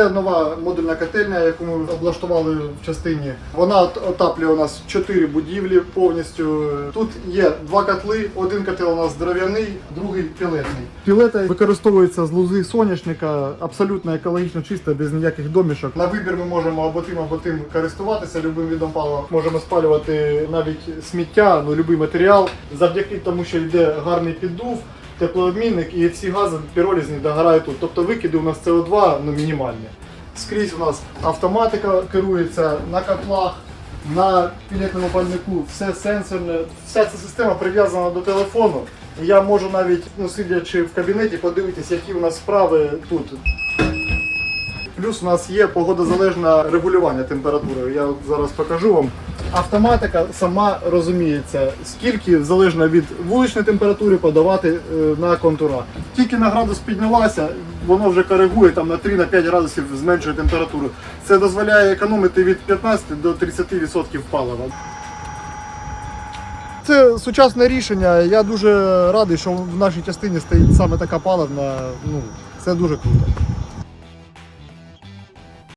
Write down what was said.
Це нова модульна котельня, яку ми облаштували в частині. Вона от- отаплює у нас чотири будівлі повністю. Тут є два котли. Один котел у нас дерев'яний, другий пілетний. Пілета використовується з лузи соняшника, абсолютно екологічно чиста, без ніяких домішок. На вибір ми можемо або тим, або тим користуватися любим видом палива. Можемо спалювати навіть сміття, ну будь-який матеріал, завдяки тому, що йде гарний піддув теплообмінник і всі гази піролізні догорають тут. Тобто викиди у нас СО2 ну, мінімальні. Скрізь у нас автоматика керується на котлах, на пілетному пальнику, все сенсорне. Вся ця система прив'язана до телефону. І я можу навіть, ну, сидячи в кабінеті, подивитися, які у нас справи тут. Плюс у нас є погодозалежне регулювання температури. Я зараз покажу вам. Автоматика сама розуміється, скільки залежно від вуличної температури подавати е, на контура. Тільки на градус піднялася, воно вже коригує там на 3-5 градусів зменшує температуру. Це дозволяє економити від 15 до 30% палива. Це сучасне рішення. Я дуже радий, що в нашій частині стоїть саме така паливна. Ну, це дуже круто.